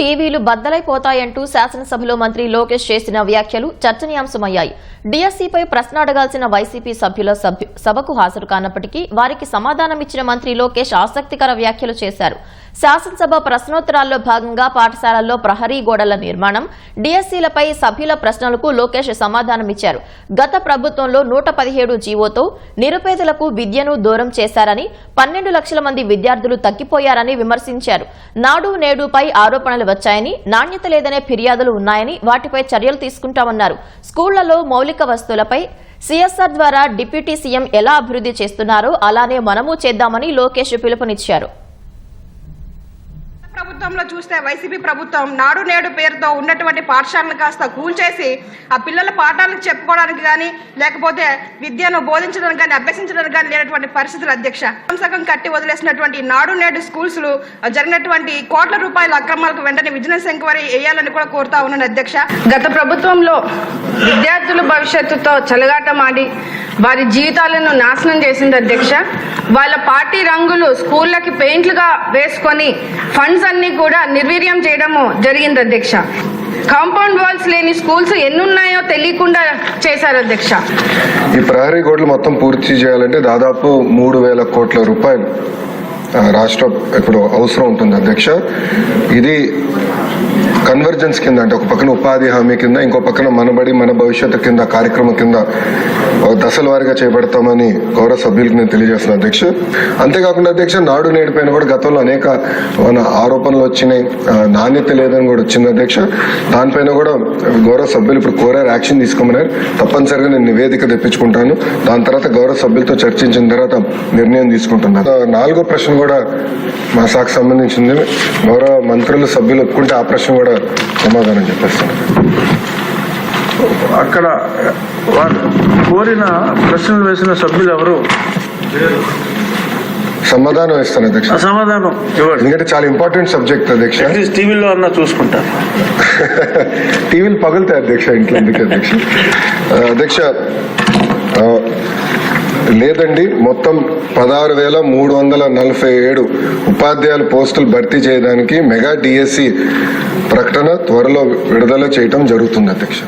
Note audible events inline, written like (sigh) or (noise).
టీవీలు బద్దలైపోతాయంటూ శాసనసభలో మంత్రి లోకేష్ చేసిన వ్యాఖ్యలు చర్చనీయాంశమయ్యాయి. డిఎస్సీపై ప్రశ్న అడగాల్సిన వైసీపీ సభ్యుల సభకు హాజరు కానప్పటికీ వారికి సమాధానమిచ్చిన మంత్రి లోకేష్ ఆసక్తికర వ్యాఖ్యలు చేశారు. శాసనసభ ప్రశ్నోత్తరాల్లో భాగంగా పాఠశాలల్లో ప్రహరీ గోడల నిర్మాణం డిఎస్సీలపై సభ్యుల ప్రశ్నలకు లోకేష్ సమాధానమిచ్చారు. గత ప్రభుత్వంలో నూట పదిహేడు జీవోతో నిరుపేదలకు విద్యను దూరం చేశారని పన్నెండు లక్షల మంది విద్యార్థులు తగ్గిపోయారని విమర్శించారు. నాడు నేడుపై ఆరోపణలు వచ్చాయని నాణ్యత లేదనే ఫిర్యాదులు ఉన్నాయని వాటిపై చర్యలు తీసుకుంటామన్నారు. స్కూళ్ళలో మౌలిక వస్తువులపై సిఎస్ఆర్ ద్వారా డిప్యూటీ సీఎం ఎలా అభివృద్ధి చేస్తున్నారో అలానే మనము చేద్దామని లోకేష్ పిలుపునిచ్చారు. ప్రభుత్వంలో చూస్తే వైసీపీ ప్రభుత్వం నాడు నేడు పేరుతో ఉన్నటువంటి పాఠశాలను కాస్త కూల్చేసి ఆ పిల్లల పాఠాలను చెప్పుకోవడానికి కానీ లేకపోతే విద్యను బోధించడానికి కానీ అభ్యసించడానికి కానీ లేనటువంటి పరిస్థితులు అధ్యక్ష. సంసకం కట్టి వదిలేసినటువంటి నాడు నేడు స్కూల్స్ జరిగినటువంటి కోట్ల రూపాయల అక్రమాలకు వెంటనే విజిలెన్స్ ఎంక్వైరీ వేయాలని కూడా కోరుతా ఉన్నాను అధ్యక్ష. గత ప్రభుత్వంలో విద్యార్థుల భవిష్యత్తుతో చెలగాటమాడి వారి జీవితాలను నాశనం చేసింది అధ్యక్ష. వాళ్ళ పార్టీ రంగులు స్కూళ్ళకి పెయింట్లుగా వేసుకొని ఫండ్స్ అన్ని కూడా నిర్వీర్యం చేయడము జరిగింది అధ్యక్ష. కాంపౌండ్ వాల్స్ లేని స్కూల్స్ ఎన్నున్నాయో తెలియకుండా చేశారు అధ్యక్ష. ఈ ప్రహరీ గోడలు మొత్తం పూర్తి చేయాలంటే దాదాపు మూడు వేల కోట్ల రూపాయలు రాష్ట్రం రాష్ట్ర ఇప్పుడు అవసరం ఉంటుంది అధ్యక్ష. ఇది కన్వర్జెన్స్ కింద అంటే ఒక పక్కన ఉపాధి హామీ కింద ఇంకో పక్కన మనబడి మన భవిష్యత్తు కింద కార్యక్రమం కింద దశల వారీగా చేపడతామని గౌరవ సభ్యులకు నేను తెలియజేస్తున్నాను అధ్యక్ష. అంతేకాకుండా అధ్యక్ష నాడు నేడు పైన కూడా గతంలో అనేక మన ఆరోపణలు వచ్చినాయి. నాణ్యత లేదని కూడా వచ్చింది అధ్యక్ష. దానిపైన కూడా గౌరవ సభ్యులు ఇప్పుడు కోరారు యాక్షన్ తీసుకోమన్నారు. తప్పనిసరిగా నేను నివేదిక తెప్పించుకుంటాను. దాని తర్వాత గౌరవ సభ్యులతో చర్చించిన తర్వాత నిర్ణయం తీసుకుంటున్నాను. నాలుగో ప్రశ్న కూడా మా శాఖకు సంబంధించింది. గౌరవ మంత్రులు సభ్యులు ఒప్పుకుంటే ఆ ప్రశ్న కూడా సమాధానం చెప్పేస్తాను అక్కడ వారు కోరిన ప్రశ్నలు వేసిన సభ్యులు ఎవరు? సమాధానం ఇస్తాను ఆ అధ్యక్ష సమాధానం ఇవ్వండి. ఎందుకంటే చాలా ఇంపార్టెంట్ సబ్జెక్ట్ అధ్యక్ష. టీవీలో అన్నా చూసుకుంటారు. (laughs) టీవీలు పగులుతాయి అధ్యక్ష ఇంట్లో ఎందుకు అధ్యక్ష? అధ్యక్ష లేదండి మొత్తం పదహారు వేల మూడు వందల నలభై ఏడు ఉపాధ్యాయుల పోస్టులు భర్తీ చేయడానికి మెగా డిఎస్సి ప్రకటన త్వరలో విడుదల చేయటం జరుగుతుంది అధ్యక్ష.